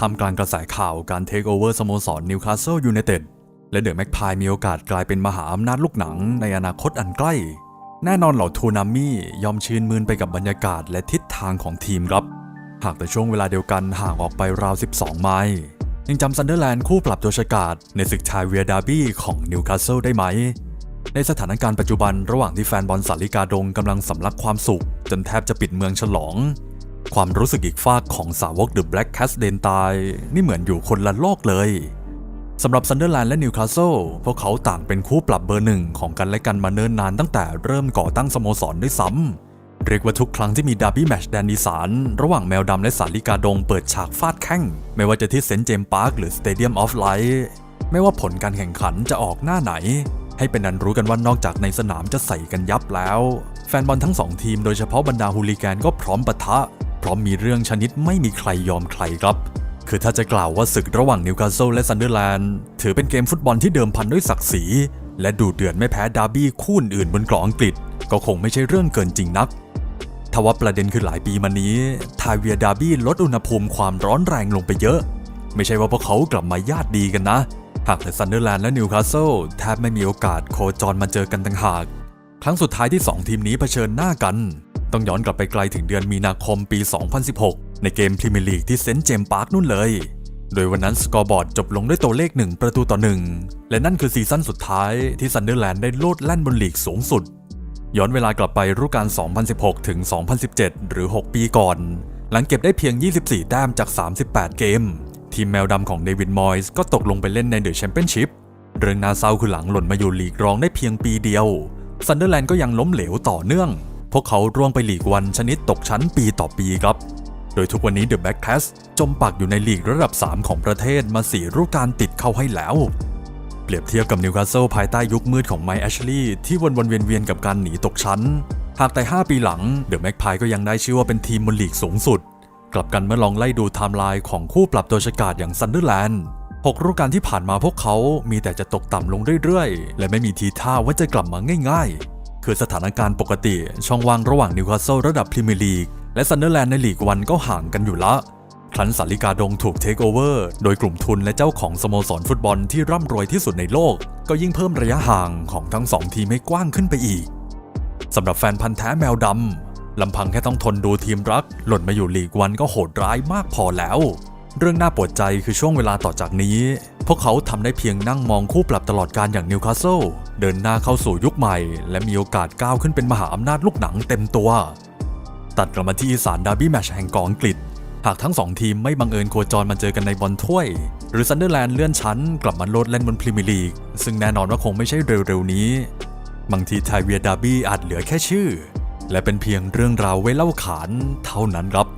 ท่ามกลางกระแสข่าวการเทคโอเวอร์สโมสรนิวคาสเซิลยูไนเต็ดและเดอะแม็กพายมีโอกาสกลายเป็นมหาอำนาจลูกหนังในอนาคตอันใกล้ แน่นอนเหล่าทูนามี่ยอมชื่นมืนไปกับบรรยากาศและทิศทางของทีมครับ หากแต่ช่วงเวลาเดียวกันห่างออกไปราว 12 ไมล์ยังจำซันเดอร์แลนด์คู่ปรับตัวฉกาศในศึกชายเวียดาร์บี้ของนิวคาสเซิลได้ไหม ในสถานการณ์ปัจจุบันระหว่างที่แฟนบอลสาลิกาดงกำลังสำลักความสุข จนแทบจะปิดเมืองฉลอง ความรู้สึกอีกฝากของสาวกเดอะแบล็กแคสเดนตายนี่เหมือนอยู่คนละโลกเลยสำหรับซันเดอร์แลนด์และนิวคาสเซิลพวกเขาต่างเป็นคู่ปรับเบอร์หนึ่งของกันและกันมาเนิ่นนานตั้งแต่เริ่มก่อตั้งสโมสรด้วยซ้ำเรียกว่าทุกครั้งที่มีดาร์บี้แมชแดนอีสานระหว่างแมวดำและสาลิกาดงเปิดฉากฟาดแข้ง ไม่ว่าจะที่เซนต์เจมส์พาร์คหรือสเตเดียมออฟไลท์ไม่ว่าผลการแข่งขันจะออกหน้าไหน ให้เป็นนันรู้กันว่านอกจากในสนามจะใส่กันยับแล้ว แฟนบอลทั้งสองทีมโดยเฉพาะบรรดาฮูลิแกนก็พร้อมปะทะ พร้อมมีเรื่องชนิดไม่มีใครยอมใครครับ คือถ้าจะกล่าวว่าศึกระหว่างนิวคาสเซิลและซันเดอร์แลนด์ถือเป็นเกมฟุตบอลที่เดิมพันด้วยศักดิ์ศรีและดูเดือดไม่แพ้ดาร์บี้คู่อื่นบนเกาะอังกฤษ ก็คงไม่ใช่เรื่องเกินจริงนักทว่าประเด็นคือหลายปีมานี้ ทายเวียดาร์บี้ลดอุณหภูมิความร้อนแรงลงไปเยอะ ไม่ใช่ว่าพวกเขากลับมาญาติดีกันนะ หากแต่ซันเดอร์แลนด์และนิวคาสเซิลแทบไม่มีโอกาสโคจรมาเจอกันต่างหาก ครั้งสุดท้ายที่ 2 ทีมนี้เผชิญหน้ากัน ต้องย้อนกลับไปไกลถึงเดือนมีนาคมปี 2016 ในเกมพรีเมียร์ลีกที่เซนต์เจมส์พาร์คนู่นเลย โดยวันนั้นสกอร์บอร์ดจบลงด้วยตัวเลข 1 ประตูต่อ 1 และนั่นคือซีซั่นสุดท้ายที่ซันเดอร์แลนด์ได้โลดแล่นบนลีกสูงสุด ย้อนเวลากลับไปฤดูกาล 2016 ถึง 2017 หรือ 6 ปีก่อน หลังเก็บได้เพียง 24 แต้มจาก 38 เกม ทีมแมวดำของเดวิดมอยส์ก็ตกลงไปเล่นในเดอะแชมเปี้ยนชิพเรื่องน่าเศร้าคือหลังหล่นมาอยู่ลีกรองได้เพียงปีเดียวซันเดอร์แลนด์ก็ยังล้มเหลวต่อเนื่อง พวกเขาร่วงไปลีกวันชนิดตกชั้นปีต่อปีครับ โดยทุกวันนี้เดอะแบ็กแคสจมปักอยู่ในลีกระดับ 3 ของประเทศมาสี่ฤดูกาลติดเข้าให้แล้ว เปรียบเทียบกับนิวคาสเซิลภายใต้ยุคมืดของไมค์แอชลีย์ที่วนๆเวียนๆกับการหนีตกชั้น หากแต่ 5 ปีหลังเดอะแม็กพายก็ยังได้ชื่อว่าเป็นทีมบนลีกสูงสุด กลับกันเมื่อลองไล่ดูไทม์ไลน์ของคู่ปรับตัวฉกาจอย่างซันเดอร์แลนด์หกฤดูกาลที่ผ่านมาพวกเขามีแต่จะตกต่ำลงเรื่อยๆ และไม่มีทีท่าว่าจะกลับมาง่ายๆ คือสถานการณ์ปกติ ช่องว่างระหว่างนิวคาสเซิลระดับพรีเมียร์ลีก และซันเดอร์แลนด์ในลีกวันก็ห่างกันอยู่ละ ครั้นสาลิกาดงถูกเทคโอเวอร์โดยกลุ่มทุนและเจ้าของสโมสรฟุตบอลที่ร่ำรวยที่สุดในโลก ก็ยิ่งเพิ่มระยะห่างของทั้งสองทีมให้กว้างขึ้นไปอีกสำหรับแฟนพันธ์แท้แมวดำลำพังแค่ต้องทนดูทีมรัก หล่นมาอยู่ลีกวันก็โหดร้ายมากพอแล้ว เรื่องน่าปวดใจคือช่วงเวลาต่อจากนี้ พวกเขาทำได้เพียงนั่งมองคู่ปรับตลอดการอย่างนิวคาสเซิลเดินหน้าเข้าสู่ยุคใหม่ และมีโอกาสก้าวขึ้นเป็นมหาอำนาจลูกหนังเต็มตัว ตัดกลับมาที่อีสานดาร์บี้แมชแห่งกาะอังกฤษ หากทั้งสองทีมไม่บังเอิญโคจรมาเจอกันในบอลถ้วย หรือซันเดอร์แลนด์เลื่อนชั้นกลับมาโลดเล่นบนพรีเมียร์ลีก ซึ่งแน่นอนว่าคงไม่ใช่เร็วๆนี้ บางทีไทเวียดาร์บี้อาจเหลือแค่ชื่อ และเป็นเพียงเรื่องราวไว้เล่าขานเท่านั้นครับ